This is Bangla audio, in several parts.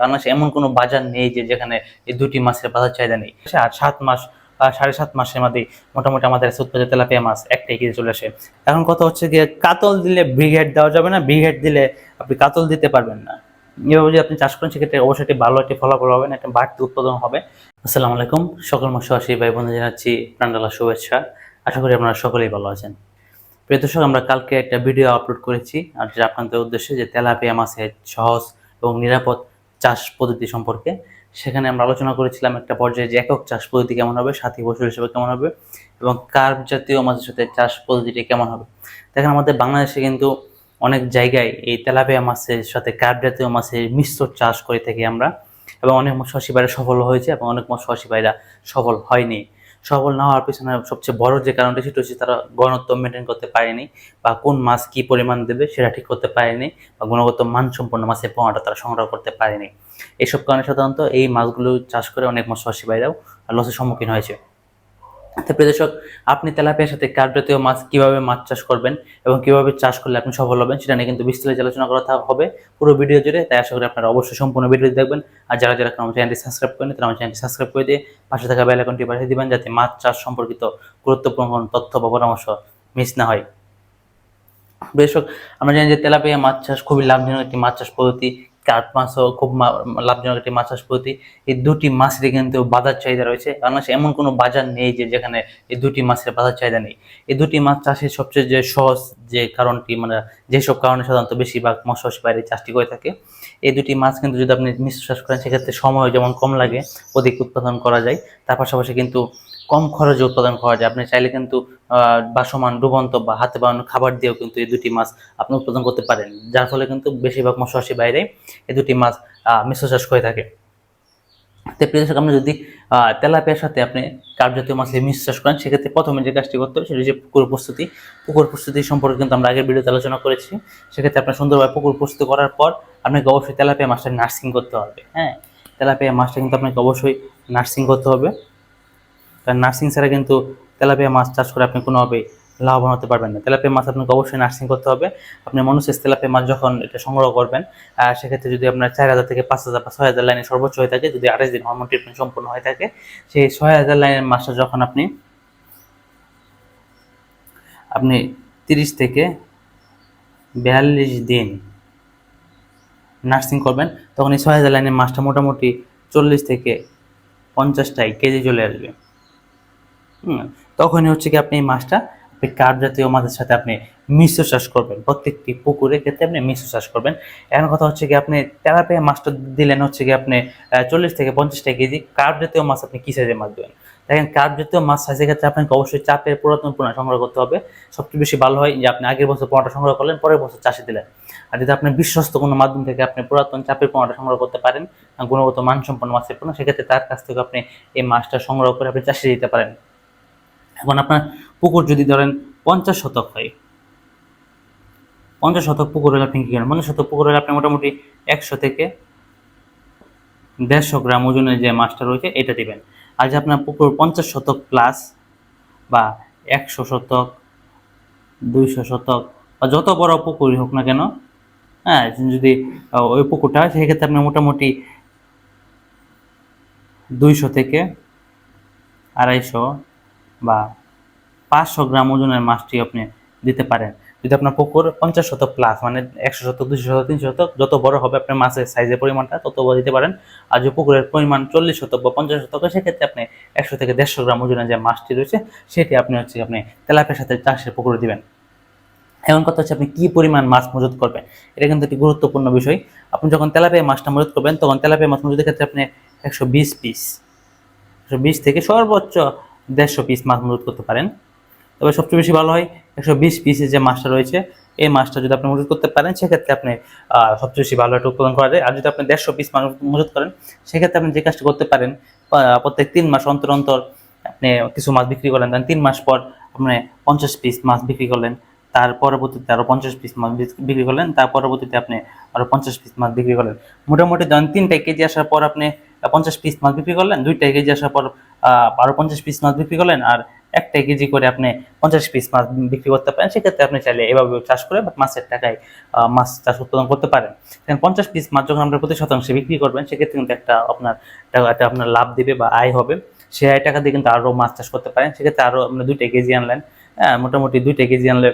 বাংলাদেশে এমন কোনো বাজার নেই যে যেখানে এই দুটি মাছের বাজার চাহিদা নেই। আর সাত মাস বা সাড়ে সাত মাসের মধ্যে মোটামুটি আমাদের কাছে উৎপাদিত তেলাপিয়া মাছ একটাই কেজি চলে আসে। এখন কথা হচ্ছে গিয়ে কাতল দিলে ব্রিগেড দেওয়া যাবে না, ব্রিগেড দিলে আপনি কাতল দিতে পারবেন না। এভাবে যদি আপনি চাষ করেন, সেক্ষেত্রে অবশ্যই একটি ভালো একটি ফলাফল হবে না, একটা বাড়তি উৎপাদন হবে। আসসালামু আলাইকুম, সকল মৎস্যবাসী ভাই বন্ধু জানাচ্ছি প্রাণডালা শুভেচ্ছা। আশা করি আপনারা সকলেই ভালো আছেন। প্রিয় দর্শক, আমরা কালকে একটা ভিডিও আপলোড করেছি, আর যেটা আপনাদের উদ্দেশ্যে যে তেলাপিয়া মাছের সহজ এবং নিরাপদ চাষ পদ্ধতি সম্পর্কে। সেখানে আমরা আলোচনা করেছিলাম একটা পর্যায়ে যে একক চাষ পদ্ধতি কেমন হবে, সাথী ফসল হিসেবে কেমন হবে এবং কার্ভ জাতীয় মাছের সাথে চাষ পদ্ধতিটি কেমন হবে। দেখেন আমাদের বাংলাদেশে কিন্তু অনেক জায়গায় এই তেলাপিয়া মাছের সাথে কার্ভ জাতীয় মাছের মিশ্র চাষ করে থাকি আমরা এবং অনেক মৎস্যশিবাইরা সফল হয়েছে এবং অনেক মৎস্যশিবাইরা সফল হয়নি। সফল না হওয়ার পিছনে সবচেয়ে বড় যে কারণটা সেটা হচ্ছে তারা গণত্ব মেনটেন করতে পারেনি বা কোন মাছ কি পরিমাণ দেবে সেটা ঠিক করতে পারেনি বা গুণগত মানসম্পন্ন মাছের পোনাটা তারা সংগ্রহ করতে পারেনি। এইসব কারণে সাধারণত এই মাছগুলো চাষ করে অনেক মৎস্যবাসী ভাইরাও লসের সম্মুখীন হয়েছে। তো প্রিয় দর্শক, আপনি তেলাপিয়ার সাথে কার্প জাতীয় মাছ কীভাবে মাছ চাষ করবেন এবং কীভাবে চাষ করলে আপনি সফল হবেন সেটা নিয়ে কিন্তু বিস্তারিত আলোচনা করা হবে পুরো ভিডিও জুড়ে। তাই আশা করি আপনারা অবশ্যই সম্পূর্ণ ভিডিও দেখবেন। আর যারা যারা আমার চ্যানেলটি সাবস্ক্রাইব করেন তারা আমার চ্যানেলটি সাবস্ক্রাইব করে দিয়ে পাশে থাকা বেল আইকনটি পাঠিয়ে দিবেন যাতে মাছ চাষ সম্পর্কিত গুরুত্বপূর্ণ তথ্য বা পরামর্শ মিস না হয়। বেশক আমরা জানি যে তেলাপিয়া মাছ চাষ খুবই লাভজনক একটি মাছ চাষ পদ্ধতি। কাঠ মাছও খুব লাভজনক একটি মাছ চাষ পদ্ধতি এই দুটি মাছেরই কিন্তু বাজার চাহিদা রয়েছে। বাংলাদেশে এমন কোনো বাজার নেই যে যেখানে এই দুটি মাছের বাজার চাহিদা নেই। এই দুটি মাছ চাষের সবচেয়ে যে সহজ যে কারণটি মানে যেসব কারণে সাধারণত বেশিরভাগ মৎস্য বাইরে চাষটি করে থাকে, এই দুটি মাছ কিন্তু যদি আপনি মিশ্র চাষ করেন, সেক্ষেত্রে সময় যেমন কম লাগে, অধিক উৎপাদন করা যায়। তার পাশাপাশি কিন্তু কম খরচে উৎপাদন করা যায়। আপনি চাইলে কিন্তু বাসমান, ডুবন্ত বা হাতে বানানো খাবার দিয়েও কিন্তু এই দুটি মাছ আপনি উৎপাদন করতে পারেন। যার ফলে কিন্তু বেশিরভাগ মৎস্যবাসী বাইরে এই দুটি মাছ মিশ্র চাষ করে থাকে। তো প্রিয় দর্শক, আপনি যদি তেলাপিয়ার সাথে আপনি কার্প জাতীয় মাছের মিশ্র চাষ করেন, সেক্ষেত্রে প্রথমে যে কাজটি করতে হবে সেটি হচ্ছে পুকুর প্রস্তুতি। পুকুর প্রস্তুতি সম্পর্কে কিন্তু আমরা আগের ভিডিওতে আলোচনা করেছি। সেক্ষেত্রে আপনার সুন্দরভাবে পুকুর প্রস্তুতি করার পর আপনাকে অবশ্যই তেলাপিয়া মাছটা নার্সিং করতে হবে হ্যাঁ? তেলাপিয়া মাছটা কিন্তু আপনাকে অবশ্যই নার্সিং করতে হবে। কারণ নার্সিং ছাড়া কিন্তু তেলাপিয়া মাছ চাষ করে আপনি কোনোভাবে লাভবান হতে পারবেন না। তেলাপিয়া মাছ আপনাকে অবশ্যই নার্সিং করতে হবে। আপনি মনুষ্যের তেলাপিয়া মাছ যখন এটা সংগ্রহ করবেন সেক্ষেত্রে যদি আপনার চার হাজার থেকে পাঁচ হাজার বা ছয় হাজার লাইনে সর্বোচ্চ হয়ে থাকে, যদি আঠাশ দিন হরমোন ট্রিটমেন্ট সম্পূর্ণ হয়ে থাকে, সেই ছয় হাজার লাইনের মাছটা যখন আপনি আপনি তিরিশ থেকে বিয়াল্লিশ দিন নার্সিং করবেন, তখন এই ছয় হাজার লাইনের মাছটা মোটামুটি চল্লিশ থেকে পঞ্চাশটাই কেজি চলে আসবে। তখনই হচ্ছে কি আপনি এই মাছটা, আপনি কার্প জাতীয় মাছের সাথে আপনি মিশ্র চাষ করবেন। প্রত্যেকটি পুকুরের ক্ষেত্রে আপনি মিশ্র চাষ করবেন। এখন কথা হচ্ছে কি আপনি তেলাপিয়া মাছটা দিলেন হচ্ছে কি আপনি চল্লিশ থেকে পঞ্চাশটা কেজি। কার্প জাতীয় মাছ আপনি কী সাইজের মাছ দেবেন? দেখেন কার্প জাতীয় মাছ সাইজের ক্ষেত্রে আপনাকে অবশ্যই চাপের পুরাতন পোনা সংগ্রহ করতে হবে। সবচেয়ে বেশি ভালো হয় যে আপনি আগের বছর পোনাটা সংগ্রহ করলেন, পরের বছর চাষে দিলেন। আর যদি আপনি বিশ্বস্ত কোনো মাধ্যম থেকে আপনি পুরাতন চাপের পোনাটা সংগ্রহ করতে পারেন, গুণগত মানসম্পন্ন মাছের পোনা, সেক্ষেত্রে তার কাছ থেকে আপনি এই মাছটা সংগ্রহ করে আপনি চাষে দিতে পারেন। এখন আপনার পুকুর যদি ধরেন পঞ্চাশ শতক হয়, পঞ্চাশ শতক পুকুর হলে আপনি কী করেন? পঞ্চাশ শতক পুকুর হলে আপনি মোটামুটি একশো থেকে দেড়শো গ্রাম ওজনের যে মাছটা রয়েছে, এটা দিবেন। আর যে আপনার পুকুর পঞ্চাশ শতক প্লাস বা একশো শতক, দুইশো শতক বা যত বড় পুকুরই হোক না কেন হ্যাঁ যদি ওই পুকুরটা হয়, সেক্ষেত্রে আপনি মোটামুটি দুইশো থেকে আড়াইশো বা পাঁচশো গ্রাম ওজনের মাছটি আপনি দিতে পারেন। যদি আপনার পুকুর পঞ্চাশ শতক প্লাস মানে একশো শতক দুশো শতক, তিনশো শতক, যত বড় হবে আপনার মাছের সাইজের পরিমাণটা, তত বড় দিতে পারেন। আর যে পুকুরের পরিমাণ চল্লিশ শতক বা পঞ্চাশ শতক সেক্ষেত্রে আপনি একশো থেকে দেড়শো গ্রাম ওজনের যে মাছটি রয়েছে, সেটি আপনি হচ্ছে আপনি তেলাপিয়ার সাথে চাষের পুকুরে দিবেন। এমন কথা হচ্ছে আপনি কি পরিমাণ মাছ মজুত করবেন? এটা কিন্তু একটি গুরুত্বপূর্ণ বিষয়। আপনি যখন তেলাপিয়া মাছটা মজুত করবেন, তখন তেলাপিয়া মাছ মজুতের ক্ষেত্রে আপনি একশো বিশ পিস একশো বিশ থেকে সর্বোচ্চ দেড়শো পিস মাছ মজুত করতে পারেন। তবে সবচেয়ে বেশি ভালো হয় একশো বিশ পিসের যে মাছটা রয়েছে, এই মাছটা যদি আপনি মজুত করতে পারেন, সেক্ষেত্রে আপনি সবচেয়ে বেশি ভালো একটা উৎপাদন করা যায়। আর যদি আপনি দেড়শো পিস মাছ মজুত করেন, সেক্ষেত্রে আপনি যে কাজটা করতে পারেন প্রত্যেক তিন মাস অন্তর অন্তর আপনি কিছু মাছ বিক্রি করলেন, দেন তিন মাস পর আপনি পঞ্চাশ পিস মাছ বিক্রি করলেন, তার পরবর্তীতে আরও পঞ্চাশ পিস মাছ বিক্রি করলেন, তার পরবর্তীতে আপনি আরও পঞ্চাশ পিস মাছ বিক্রি করলেন। মোটামুটি ধরেন তিনটা কেজি আসার পর আপনি পঞ্চাশ পিস মাছ বিক্রি করলেন, দুইটা কেজি আসার পর আরও পঞ্চাশ পিস মাছ বিক্রি করলেন, আর একটা কেজি করে আপনি পঞ্চাশ পিস মাছ বিক্রি করতে পারেন, সেক্ষেত্রে আপনি চাইলে এভাবে চাষ করে বা মাছের টাকায় মাছ চাষ উৎপাদন করতে পারেন। পঞ্চাশ পিস মাছ যখন আপনার প্রতি শতাংশে বিক্রি করবেন, সেক্ষেত্রে কিন্তু একটা আপনার একটা- আপনার লাভ দেবে বা আয় হবে। সেই আয় টাকা দিয়ে কিন্তু আরও মাছ চাষ করতে পারেন, সেক্ষেত্রে আরও আপনি দুইটা কেজি আনলেন হ্যাঁ মোটামুটি দুইটা কেজি আনলে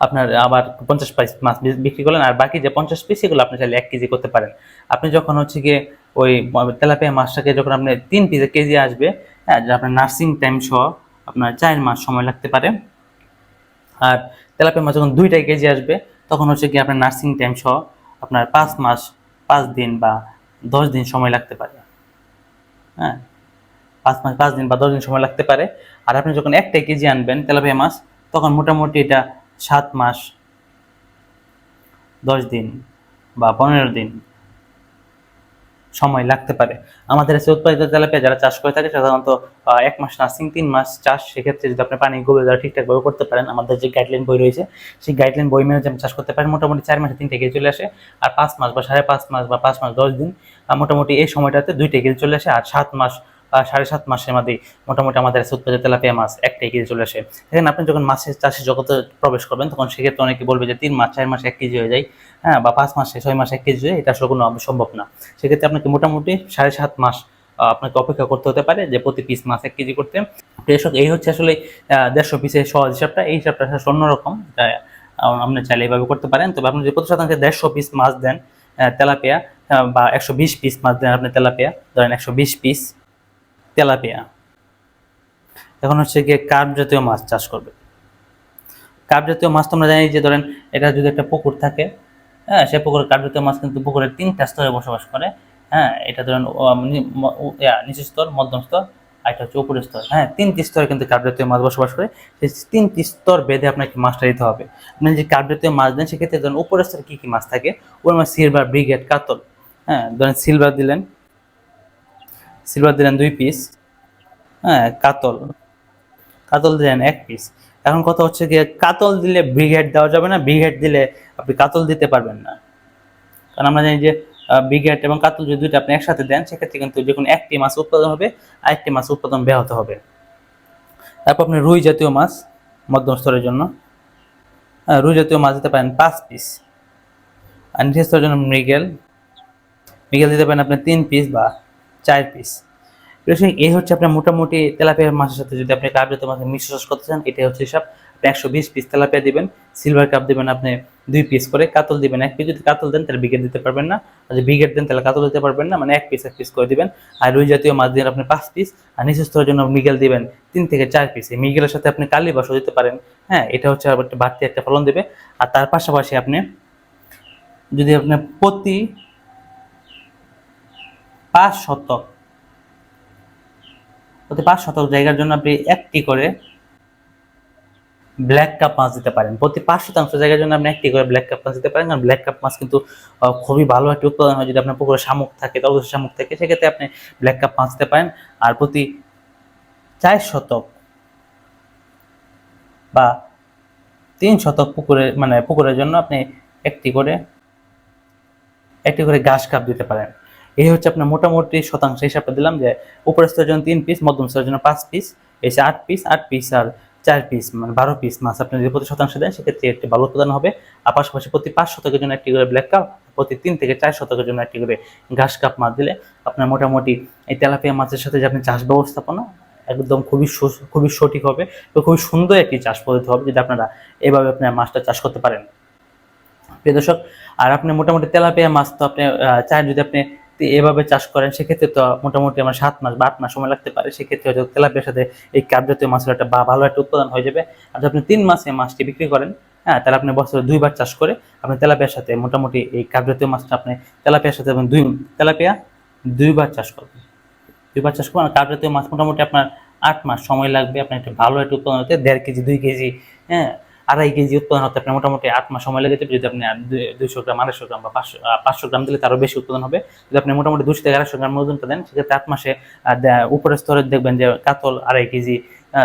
আপনার আবার পঞ্চাশ পিস মাছ বিক্রি করলেন, আর বাকি যে পঞ্চাশ পিস সেগুলো আপনি চাইলে এক কেজি করতে পারেন। আপনি যখন হচ্ছে গিয়ে ওই তেলাপিয়া মাছটাকে যখন আপনি তিন পিসে কেজি আসবে হ্যাঁ আপনার নার্সিং টাইম সহ আপনার চার মাস সময় লাগতে পারে। আর তেলাপিয়া মাছ যখন দুইটাই কেজি আসবে, তখন হচ্ছে কি আপনার নার্সিং টাইম সহ আপনার পাঁচ মাস, পাঁচ দিন বা দশ দিন সময় লাগতে পারে। হ্যাঁ পাঁচ মাস, পাঁচ দিন বা দশ দিন সময় লাগতে পারে। আর আপনি যখন একটাই কেজি আনবেন তেলাপিয়া মাছ, তখন মোটামুটি এটা সাত মাস, দশ দিন বা পনেরো দিন সময় লাগতে পারে। আমাদের কাছে উৎপাদিত তেলাপিয়া যারা চাষ করে থাকে, সাধারণত এক মাস নার্সিং, তিন মাস চাষ, সেক্ষেত্রে যদি আপনি পানি গোবর দ্বারা ঠিকঠাকভাবে করতে পারেন, আমাদের যে গাইডলাইন বই রয়েছে, সেই গাইডলাইন বই মেনে যেমন চাষ করতে পারেন, মোটামুটি চার মাসে তিনটে কেজি চলে আসে, আর পাঁচ মাস বা সাড়ে পাঁচ মাস বা পাঁচ মাস দশ দিন মোটামুটি এই সময়টাতে দুইটা কেজি চলে আসে, আর সাত মাস সাড়ে সাত মাসের মধ্যে মোটামুটি আমাদের উৎপাদিত তেলাপিয়া মাছ একটাই কেজি চলে আসে। এখানে আপনি যখন মাছের চাষে জগতে প্রবেশ করবেন, তখন সেক্ষেত্রে অনেকে বলবে যে তিন মাস, চার মাস এক কেজি হয়ে যায়। হ্যাঁ বা পাঁচ মাসে, ছয় মাস এক কেজি হয়ে এটা আসলে কোনো সম্ভব না। সেক্ষেত্রে আপনাকে মোটামুটি সাড়ে সাত মাস আপনাকে অপেক্ষা করতে হতে পারে যে প্রতি পিস মাছ এক কেজি করতে। কৃষক এই হচ্ছে আসলে দেড়শো পিসের সহজ হিসাবটা। এই হিসাবটা আসলে অন্যরকম। আপনি চাইলে এইভাবে করতে পারেন। তবে আপনি যদি প্রতি শতাংশে দেড়শো পিস মাছ দেন তেলাপিয়া বা একশো বিশ পিস মাছ দেন আপনি তেলাপিয়া, ধরেন একশো বিশ পিস। তেলাপিয়া। এখন হচ্ছে গিয়ে কার্প জাতীয় মাছ চাষ করবে। কার্প জাতীয় মাছ তোমরা জানি যে ধরেন এটা যদি একটা পুকুর থাকে হ্যাঁ সে পুকুরের কার্প জাতীয় মাছ কিন্তু পুকুরের তিনটা স্তরে বসবাস করে হ্যাঁ এটা ধরেন নিচু স্তর, মধ্যম স্তর, আর এটা হচ্ছে উপরের স্তর হ্যাঁ তিনটি স্তরে কিন্তু কার্প জাতীয় মাছ বসবাস করে সেই তিনটি স্তর বেঁধে আপনাকে মাছটা দিতে হবে। আপনি যে কার্প জাতীয় মাছ দেন, সেক্ষেত্রে ধরেন উপরের স্তরে কী কী মাছ থাকে? ওর মাছ সিলভার ব্রিগেড কাতল হ্যাঁ ধরেন সিলভার দিলেন সিলভার দিলেন দুই পিস হ্যাঁ কাতল কাতল দিলেন এক পিস এখন কথা হচ্ছে গিয়ে কাতল দিলে ব্রিগেড দেওয়া যাবে না ব্রিগেড দিলে আপনি কাতল দিতে পারবেন না। কারণ আমরা জানি যে ব্রিগেড এবং কাতল যদি দুইটা আপনি একসাথে দেন সেক্ষেত্রে কিন্তু যে কোনো একটি মাছ উৎপাদন হবে আরেকটি মাছ উৎপাদন ব্যাহত হবে। তারপর আপনি রুই জাতীয় মাছ মধ্যম স্তরের জন্য হ্যাঁ, রুই জাতীয় মাছ দিতে পারেন পাঁচ পিস আর নিচের স্তরের জন্য মৃগেল মৃগেল দিতে পারেন আপনি তিন পিস বা চার পিস এই হচ্ছে আপনার মোটামুটি তেলাপিয়া মাছের সাথে যদি আপনি জাতীয় মাছের মিশ্র চাষ করতে চান এটা হচ্ছে হিসাব। একশো বিশ পিস তেলাপিয়া দেবেন সিলভার কাপ দিবেন আপনি দুই পিস করে, কাতল দিবেন এক পিস যদি কাতল দেন, তাহলে বিঘেট দিতে পারবেন না। আর যদি বিঘেট দেন, তাহলে কাতল দিতে পারবেন না মানে এক পিস এক পিস করে দিবেন। আর রুই জাতীয় মাছ দিন আপনি পাঁচ পিস আর নিচু স্তরের জন্য মিগেল দিবেন তিন থেকে চার পিস এই মিগেলের সাথে আপনি কালি বাসও দিতে পারেন। হ্যাঁ এটা হচ্ছে আবার একটা বাড়তি একটা ফলন দেবে। আর তার পাশাপাশি আপনি যদি আপনি প্রতি পাঁচ শতক। প্রতি পাঁচ শতক জায়গার জন্য আপনি একটি করে ব্ল্যাক কাপ মাছ দিতে পারেন। প্রতি পাঁচ শতাংশ জায়গার জন্য আপনি একটি করে ব্ল্যাক কাপ মাছ দিতে পারেন। কারণ ব্ল্যাক কাপ মাছ কিন্তু খুবই ভালো একটি উৎপাদন হয় যদি আপনার পুকুরে শামুক থাকে, তলদেশে শামুক থাকে, সেক্ষেত্রে আপনি ব্ল্যাক কাপ মাছ দিতে পারেন। আর প্রতি চার শতক বা তিন শতক পুকুরে মানে পুকুরের জন্য আপনি একটি করে একটি করে ঘাস কাপ দিতে পারেন। এই হচ্ছে আপনার মোটামুটি শতাংশ হিসাবে দিলাম যে উপরের স্তরের জন্য তিন পিস মধ্যম স্তরের জন্য পাঁচ পিস এসে আট পিস আট পিস আর চার পিস মানে বারো পিস মাছ আপনি যদি প্রতি শতাংশ দেন, সেক্ষেত্রে একটি ভালো উৎপাদন হবে। আর পাশাপাশি প্রতি পাঁচ শতকের জন্য একটি করে ব্ল্যাক কাপ প্রতি তিন থেকে চার শতকের জন্য একটি করে ঘাস কাপ মাছ দিলে আপনার মোটামুটি এই তেলাপিয়া মাছের সাথে যে আপনি চাষ ব্যবস্থাপনা একদম খুবই খুবই সঠিক হবে তো খুবই সুন্দর একটি চাষ পদ্ধতি হবে যদি আপনারা এভাবে আপনার মাছটা চাষ করতে পারেন। প্রিয় দর্শক, আর আপনি মোটামুটি তেলাপিয়া মাছ তো আপনি চান যদি আপনি এভাবে চাষ করেন, সেক্ষেত্রে তো মোটামুটি আমার সাত মাস বা আট মাস সময় লাগতে পারে। সেক্ষেত্রে হয়তো তেলাপিয়ার সাথে এই ক্যাপ জাতীয় মাছের একটা বা- ভালো একটা উৎপাদন হয়ে যাবে। আর যদি আপনি তিন মাসে মাছটি বিক্রি করেন হ্যাঁ তাহলে আপনি বছরে দুইবার চাষ করে আপনি তেলাপিয়ার সাথে মোটামুটি এই ক্যাপ জাতীয় মাছটা আপনি তেলাপিয়ার সাথে আপনি দুই, তেলাপিয়া দুইবার চাষ করবেন। দুইবার চাষ করবেন। আর কাপ জাতীয় মাছ মোটামুটি আপনার আট মাস সময় লাগবে, আপনার একটা ভালো একটা উৎপাদন হতে, দেড় কেজি, দুই কেজি হ্যাঁ আড়াই কেজি উৎপাদন হতে আপনার মোটামুটি আট মাস সময় লেগে যাবে। যদি আপনি দুইশো গ্রাম, আড়াইশো গ্রাম বা পাঁচশো পাঁচশো গ্রাম দিলে তারও বেশি উৎপাদন হবে। যদি আপনি মোটামুটি দুশো থেকে আড়াইশো গ্রাম ওজনটা দেন, সেক্ষেত্রে আট মাসে উপরের স্তরে দেখবেন যে কাতল আড়াই কেজি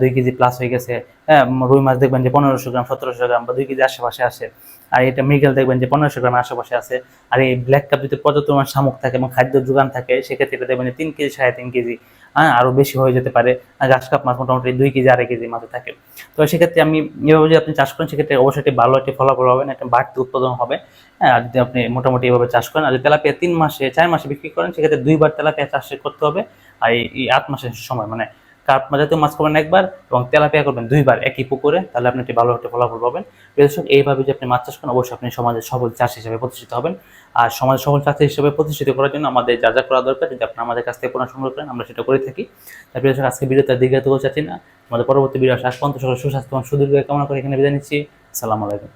দুই কেজি প্লাস হয়ে গেছে। হ্যাঁ রুই মাছ দেখবেন যে পনেরোশো গ্রাম, সতেরোশো গ্রাম বা দুই কেজি আশেপাশে আসে। আর এটা মৃগেল দেখবেন যে পনেরোশো গ্রামের আশেপাশে আছে। আর এই ব্ল্যাক কাপ যদি পর্যাপ্ত পরিমাণ শামুক থাকে এবং খাদ্য যোগান থাকে, সেক্ষেত্রে এটা দেখবেন যে তিন কেজি সাড়ে তিন কেজি হ্যাঁ আরও বেশি হয়ে যেতে পারে। ঘাস কাপ মাছ মোটামুটি দুই কেজি, আড়াই কেজি মাছ থাকে। তো সেক্ষেত্রে আমি এভাবে যদি আপনি চাষ করেন, সেক্ষেত্রে অবশ্যই একটি ভালো একটি ফলাফল হবে না, একটা বাড়তি উৎপাদন হবে। হ্যাঁ আর যদি আপনি মোটামুটি এভাবে চাষ করেন, আর যদি তেলাপিয়া তিন মাসে, চার মাসে বিক্রি করেন, সেক্ষেত্রে দুইবার তেলাপিয়া চাষ করতে হবে। আর এই আট মাসের সময় মানে কার্প জাতীয় মাছ করবেন একবার এবং তেলাপিয়া করবেন দুইবার একই পুকুরে, তাহলে আপনি একটি ভালো একটা ফলাফল পাবেন। দর্শক, এইভাবে যদি আপনি মাছ চাষ করেন, অবশ্যই আপনি সমাজের সবল চাষ হিসেবে প্রতিষ্ঠিত হবেন। আর সমাজের সবল চাষ হিসেবে প্রতিষ্ঠিত করার জন্য আমাদের যা যা করা দরকার, যদি আপনি আমাদের কাছ থেকে পড়া সংগ্রহ করেন, আমরা সেটা করে থাকি। তার প্রিয় দর্শক, আজকে ভিডিওতে দীর্ঘায়িত চাচ্ছি না। আমাদের পরবর্তী ভিডিও পর্যন্ত সকল সুস্বাস্থ্য এবং সুদীর্ঘ কামনা করে এখানে বিদায় নিচ্ছি। আসসালামু আলাইকুম।